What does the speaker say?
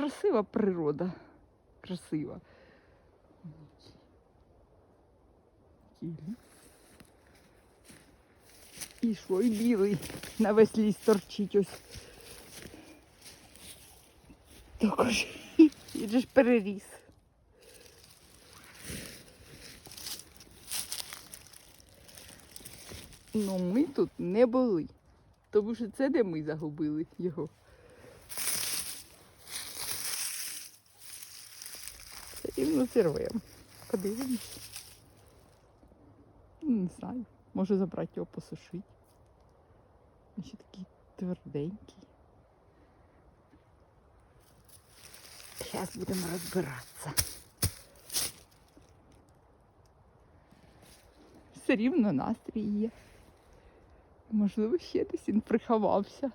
красива природа. Красива. І що, і білий на весь ліс торчить ось. Також він же ж переріс. Ну ми тут не були. Тому що це де ми загубили його. Рівно зірвемо. Подивимось. Ну, Не знаю. Може забрати його посушити. Він ще такий тверденький. Зараз будемо розбиратися. Все рівно настрій є. Можливо, ще десь він приховався.